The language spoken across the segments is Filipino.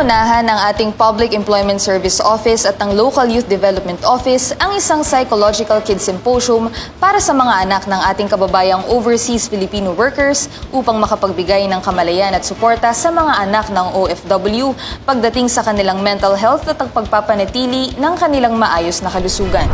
Pinangunahan ng ating Public Employment Service Office at ng Local Youth Development Office ang isang Psychological Kids Symposium para sa mga anak ng ating kababayang overseas Filipino workers upang makapagbigay ng kamalayan at suporta sa mga anak ng OFW pagdating sa kanilang mental health at pagpapanatili ng kanilang maayos na kalusugan.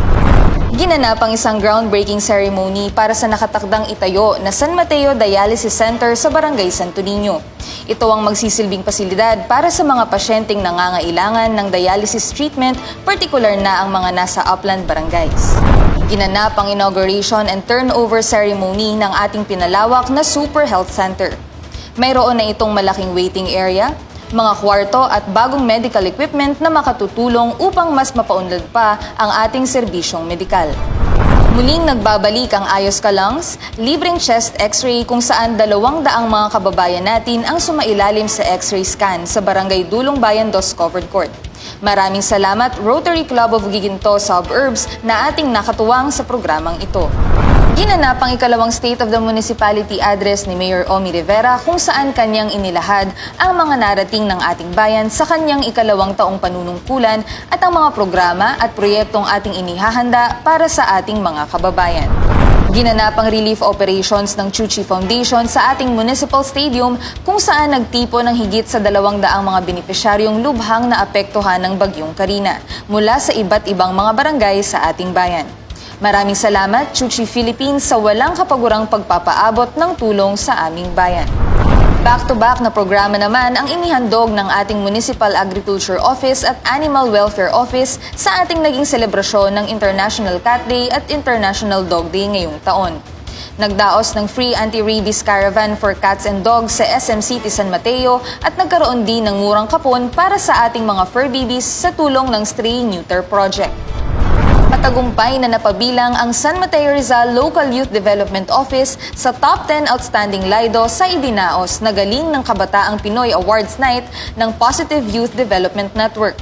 Ginanap ang isang groundbreaking ceremony para sa nakatakdang itayo na San Mateo Dialysis Center sa Barangay Santo Niño. Ito ang magsisilbing pasilidad para sa mga pasyenteng nangangailangan ng dialysis treatment, partikular na ang mga nasa upland barangays. Ginanap ang inauguration and turnover ceremony ng ating pinalawak na Super Health Center. Mayroon na itong malaking waiting area, mga kwarto at bagong medical equipment na makatutulong upang mas mapaunlad pa ang ating serbisyong medikal. Muling nagbabalik ang Ayos Ka Lungs, libreng chest x-ray kung saan dalawang daang mga kababayan natin ang sumailalim sa x-ray scan sa Barangay Dulong Bayan Dos Covered Court. Maraming salamat Rotary Club of Giginto Suburbs na ating nakatuwang sa programang ito. Ginanap ang ikalawang State of the Municipality address ni Mayor Omi Rivera kung saan kanyang inilahad ang mga narating ng ating bayan sa kanyang ikalawang taong panunungkulan at ang mga programa at proyektong ating inihahanda para sa ating mga kababayan. Ginanap ang relief operations ng Chuchi Foundation sa ating municipal stadium kung saan nagtipo ng higit sa dalawang daang mga benepisyaryong lubhang na apektuhan ng Bagyong Karina mula sa iba't ibang mga barangay sa ating bayan. Maraming salamat, Chuchi Philippines, sa walang kapagurang pagpapaabot ng tulong sa aming bayan. Back-to-back na programa naman ang inihandog ng ating Municipal Agriculture Office at Animal Welfare Office sa ating naging selebrasyon ng International Cat Day at International Dog Day ngayong taon. Nagdaos ng free anti-rabies caravan for cats and dogs sa SM City San Mateo at nagkaroon din ng murang kapon para sa ating mga fur babies sa tulong ng Stray Neuter Project. Matagumpay na napabilang ang San Mateo Rizal Local Youth Development Office sa Top 10 Outstanding Lido sa Idinaos na galing ng Kabataang Pinoy Awards Night ng Positive Youth Development Network.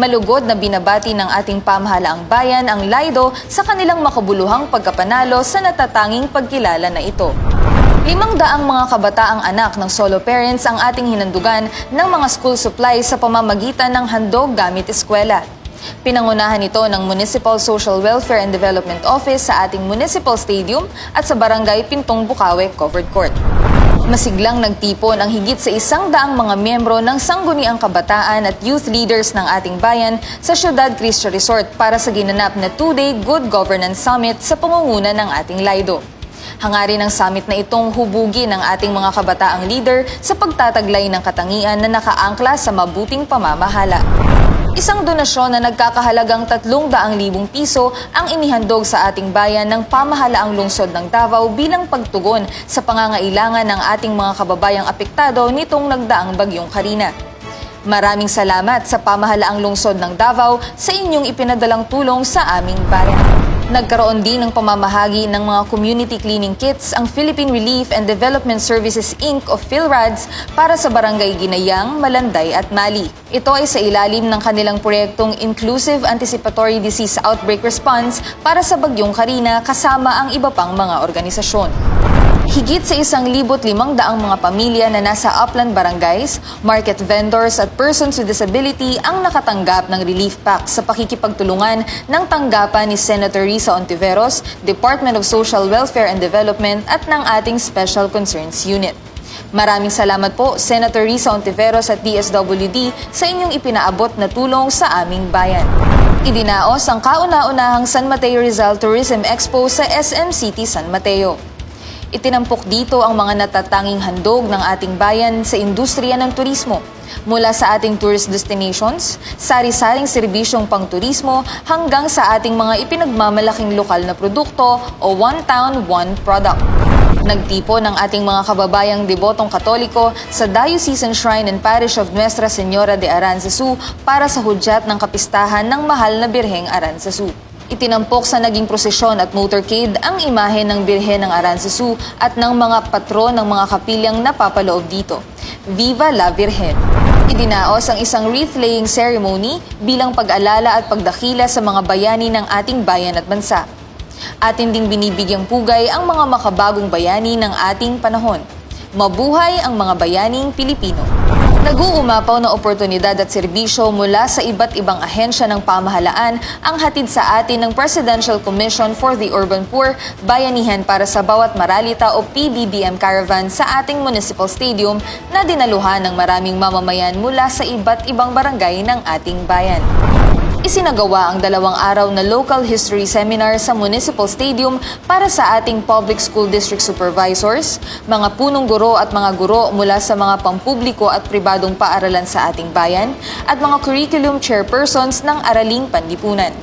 Malugod na binabati ng ating pamahalaang bayan ang Lido sa kanilang makabuluhang pagkapanalo sa natatanging pagkilala na ito. Limang daang mga kabataang anak ng solo parents ang ating hinandugan ng mga school supplies sa pamamagitan ng handog gamit eskwela. Pinangunahan ito ng Municipal Social Welfare and Development Office sa ating Municipal Stadium at sa Barangay Pintong Bukawe Covered Court. Masiglang nagtipon ang higit sa isang daang mga miyembro ng sangguniang kabataan at youth leaders ng ating bayan sa Ciudad Cristo Resort para sa ginanap na two-day Good Governance Summit sa pangunguna ng ating Lido. Hangarin ng summit na itong hubugin ng ating mga kabataang leader sa pagtataglay ng katangian na nakaangkla sa mabuting pamamahala. Isang donasyon na nagkakahalagang 300,000 piso ang inihandog sa ating bayan ng pamahalaang lungsod ng Davao bilang pagtugon sa pangangailangan ng ating mga kababayang apektado nitong nagdaang bagyong Karina. Maraming salamat sa pamahalaang lungsod ng Davao sa inyong ipinadalang tulong sa aming bayan. Nagkaroon din ng pamamahagi ng mga community cleaning kits ang Philippine Relief and Development Services Inc. of PhilRads para sa barangay Ginayang, Malanday at Mali. Ito ay sa ilalim ng kanilang proyektong Inclusive Anticipatory Disease Outbreak Response para sa Bagyong Karina kasama ang iba pang mga organisasyon. Higit sa isang libot limang daang mga pamilya na nasa upland barangays, market vendors at persons with disability ang nakatanggap ng relief pack sa pakikipagtulungan ng tanggapan ni Senator Risa Ontiveros, Department of Social Welfare and Development at ng ating Special Concerns Unit. Maraming salamat po, Senator Risa Ontiveros at DSWD sa inyong ipinaabot na tulong sa aming bayan. Idinaos ang kauna-unahang San Mateo Rizal Tourism Expo sa SM City San Mateo. Itinampok dito ang mga natatanging handog ng ating bayan sa industriya ng turismo. Mula sa ating tourist destinations, sari-saring serbisyong pangturismo hanggang sa ating mga ipinagmamalaking lokal na produkto o One Town, One Product. Nagtipo ng ating mga kababayang debotong katoliko sa Diocesan Shrine and Parish of Nuestra Señora de Aranzazu para sa hudyat ng kapistahan ng mahal na Birheng Aranzazu. Itinampok sa naging prosesyon at motorcade ang imahe ng Birhen ng Aranzazu at ng mga patron ng mga kapilyang napapaloob dito. Viva la Virgen! Idinaos ang isang wreath-laying ceremony bilang pag-alala at pagdakila sa mga bayani ng ating bayan at bansa. Atin ding binibigyang pugay ang mga makabagong bayani ng ating panahon. Mabuhay ang mga bayaning Pilipino! Nag-uumapaw na oportunidad at serbisyo mula sa iba't ibang ahensya ng pamahalaan ang hatid sa atin ng Presidential Commission for the Urban Poor, Bayanihan para sa Bawat Maralita o PBBM Caravan sa ating municipal stadium na dinaluhan ng maraming mamamayan mula sa iba't ibang barangay ng ating bayan. Isinagawa ang dalawang araw na local history seminar sa Municipal Stadium para sa ating public school district supervisors, mga punong guro at mga guro mula sa mga pampubliko at pribadong paaralan sa ating bayan, at mga curriculum chairpersons ng Araling Panlipunan.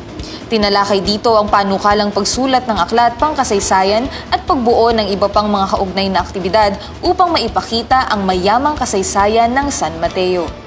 Tinalakay dito ang panukalang pagsulat ng aklat pangkasaysayan at pagbuo ng iba pang mga kaugnay na aktibidad upang maipakita ang mayamang kasaysayan ng San Mateo.